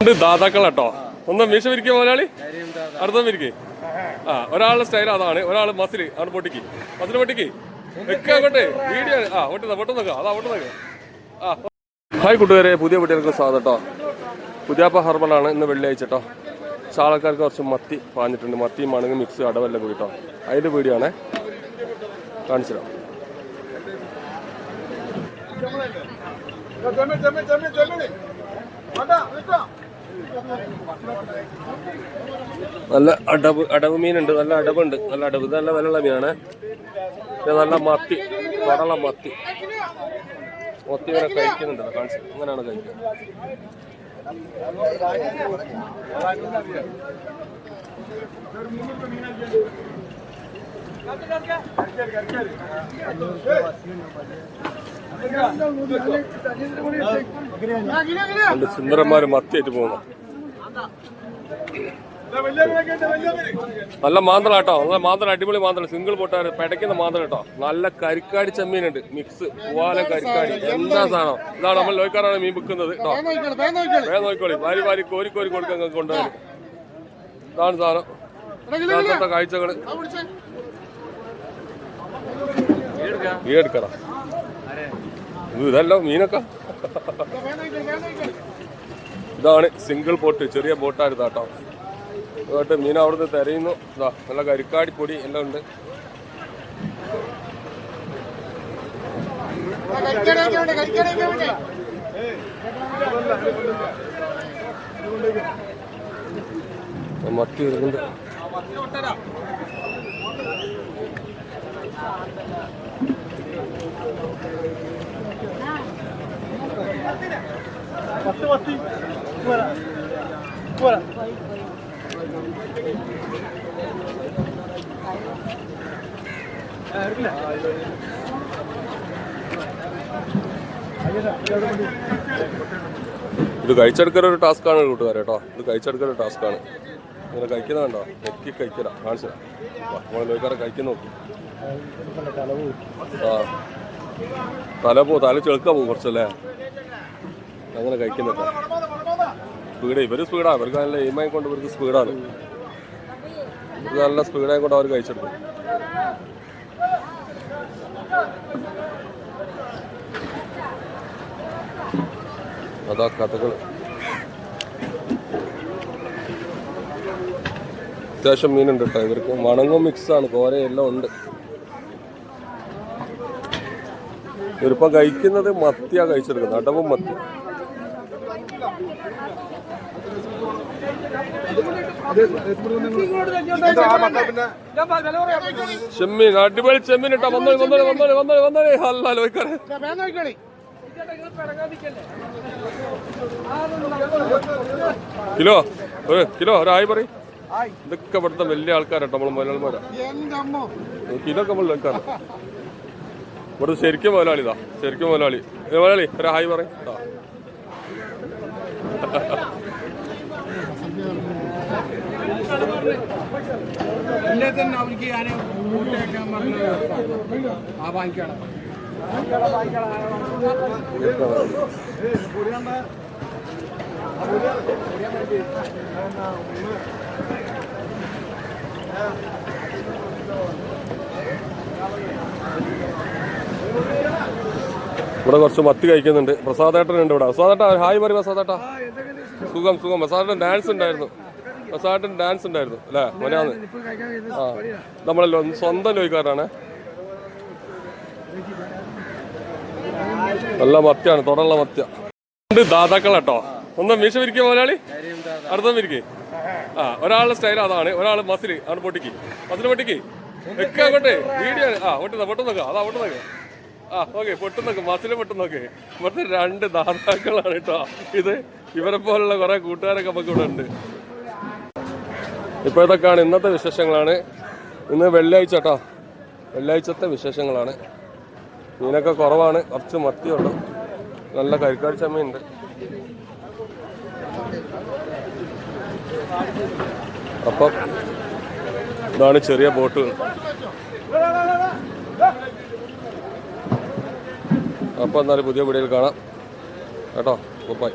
രണ്ട് ദാതാക്കളാട്ടോ. ഒന്ന് മീശ വിരിക്കുക മുതലാളി അർത്ഥം വിരിക്കേ. ആ ഒരാളുടെ സ്റ്റൈൽ അതാണ് ഒരാൾ മസിൽ അവിടെ പൊട്ടിക്ക്. മസിൽ പൊട്ടിക്ക്. വെക്കുക വീഡിയോ ആ ഒട്ടുന്ന നോക്കുക അതാ ഒട്ടു നോക്കുക ആ ഹായ് കൂട്ടുകാരെ പുതിയ കുട്ടികൾക്ക് സ്വാഗതം കേട്ടോ പുതിയാപ്പ ഹർബലാണ് ഇന്ന് വെള്ളിയാഴ്ച കേട്ടോ ചാളക്കാർക്ക് കുറച്ച് മത്തി പാഞ്ഞിട്ടുണ്ട്. മത്തി മണങ്ങ് മിക്സ് അടവെല്ലാം കൂടി കേട്ടോ അതിന്റെ വീഡിയോ ആണേ. കാണിച്ചു തരാം. ജമി ജമി ജമി ജമി വേണ്ട നല്ല അടവ് അടവ് മീനുണ്ട് നല്ല അടവുണ്ട്. നല്ല അടവ് ഇത് നല്ല വിലയുള്ള മീനാണ്. പിന്നെ നല്ല മത്തി കടല മത്തി. മത്തി ഇങ്ങനെ കഴിക്കുന്നുണ്ടല്ലോ കാണിച്ചു അങ്ങനെയാണ് കഴിക്കുന്നത്. രണ്ട് സുന്ദരന്മാര് മത്തിയായിട്ട് പോകുന്നു. നല്ല മാന്തള കേട്ടോ. നല്ല മാന്തള അടിപൊളി മാന്തള. സിംഗിൾ പൊട്ടാർ പെടയ്ക്കുന്ന മാന്തള കേട്ടോ. നല്ല കരിക്കാടി ചെമ്മീനുണ്ട്. മിക്സ് പൂവാലം കരിക്കാടി. എന്താ സാധനം? ഇതാണ് നമ്മൾ ലോയിക്കാറാണ് മീൻ വിൽക്കുന്നത് കേട്ടോ. വേഗം നോക്കിക്കോളി വാരി വാരി കോരി കോരി കൊടുക്കാൻ കൊണ്ടുവരും ഇതാണ് സാധനം. കാഴ്ചകൾ കാഴ്ചകൾ. എടുക്കടാ. ഇതല്ലോ മീനൊക്കെ. ഇതാണ് സിംഗിൾ ബോട്ട് ചെറിയ ബോട്ടായിരുന്നു കേട്ടോ. അതുകൊണ്ട് മീൻ അവിടുന്ന് തിരയുന്നു. ഇതാ നല്ല കരിക്കാടി പൊടി എല്ലാം ഉണ്ട്. മത്തി വരുന്നുണ്ട്. പത്ത് പത്തി. പോരാ. പോരാ. ഇത് കഴിച്ചെടുക്കലൊരു ടാസ്ക്കാണ് കൂട്ടുകാരെ കേട്ടോ ഇത് കഴിച്ചെടുക്കലൊരു ടാസ്ക്കാണ് ഇങ്ങനെ കഴിക്കുന്ന കണ്ടോ? നെക്കി കഴിക്കല. കാണിച്ചു നമ്മൾ ലോക്കാരെ കഴിക്കുന്ന നോക്കി. ആ. തല പോ തല ചെളുക്കാൻ പോകും കുറച്ചല്ലേ? അങ്ങനെ കഴിക്കുന്നില്ല. സ്പീഡ് ഇവർ സ്പീഡാണ് ഇവർക്ക് നല്ല എയിമായി കൊണ്ട് ഇവർക്ക് സ്പീഡാണ്. ഇവർക്ക് നല്ല സ്പീഡായി കൊണ്ട് അവർ കഴിച്ചെടുക്കും അതാ കഥകൾ അത്യാവശ്യം മീനുണ്ട് കേട്ടോ. ഇവർക്ക് മണങ്ങും മിക്സാണ്. കോരയെല്ലാം ഉണ്ട്. ഇവരിപ്പം കഴിക്കുന്നത് മത്തിയാ കഴിച്ചെടുക്കുന്നത്. അടവും മത്തി. ചെമ്മീൻ അടിപൊളി ചെമ്മീൻ ഇട്ടാ. വന്നോളി വന്നോളി വന്നോളി വന്നോളി അല്ല ലോയിക്കാരെ. കിലോ? ഒരു കിലോ ഒരായി പറ ഇതൊക്കെ ഇവിടുത്തെ വലിയ ആൾക്കാരട്ടോ നമ്മൾ മുതലാളിമാരാ. കിലോ ഒക്കെ നമ്മൾ ലോയിക്കാരാ. ഇവിടെ ശരിക്കും മുതലാളിതാ ശരിക്കും മുതലാളി. മുതലാളി ഒരു ഹായ് പറയും ഇല്ലേ തന്നെ അവർക്ക് ഞാൻ കൂട്ടിയേക്കാൻ പറഞ്ഞത് ആ വാങ്ങിക്കണം ഇവിടെ കുറച്ച് മത്തി കഴിക്കുന്നുണ്ട്. പ്രസാദേട്ടനുണ്ട് ഇവിടെ. പ്രസാദേട്ട ഹായ് പറയും പ്രസാദേട്ട. സുഖം സുഖം. പ്രസാദേട്ടൻ ഡാൻസ് ഉണ്ടായിരുന്നു. പ്രസാദേട്ടൻ ഡാൻസ് ഉണ്ടായിരുന്നു അല്ലേ? മനാന്ന്. ആ നമ്മളല്ലോ സ്വന്തം ലോയിക്കാരാണ്. നല്ല മത്തിയാണ് തുടർള്ള മത്യ രണ്ട് ദാതാക്കളാട്ടോ. ഒന്ന് മീശ വിരിക്കുക മലയാളി അടുത്ത വിരിക്കേ. ആ ഒരാളുടെ സ്റ്റൈൽ അതാണ്. ഒരാൾ മസിൽ അവിടെ പൊട്ടിക്ക്. മസിൽ പൊട്ടിക്ക്. വെക്കാ അങ്ങോട്ടെ. വീഡിയോ ആ ഒട്ടുന്ന പൊട്ടുന്നൊക്കെ. അതാ പൊട്ടുന്നൊക്കെ. ആ ഓക്കെ പൊട്ടുന്നൊക്കെ നോക്ക് മസിൽ പൊട്ടു ഇവിടുത്തെ രണ്ട് ദാതാക്കളാണ് കേട്ടോ. ഇത് ഇവരെ പോലുള്ള കുറെ കൂട്ടുകാരൊക്കെ നമുക്ക് ഇവിടെ ഉണ്ട്. ഇപ്പോൾ ഇതൊക്കെയാണ് ഇന്നത്തെ വിശേഷങ്ങളാണ്. ഇന്ന് വെള്ളിയാഴ്ച കേട്ടോ. വെള്ളിയാഴ്ചത്തെ വിശേഷങ്ങളാണ്. മീനൊക്കെ കുറവാണ് കുറച്ച് മത്തിയുണ്ട്. നല്ല കരിക്കാട് ചമ്മയുണ്ട്. അപ്പം ഇതാണ് ചെറിയ ബോട്ടുകൾ. അപ്പോൾ എന്നാലും പുതിയ വീഡിയോയിൽ കാണാം. കേട്ടോ? ബൈ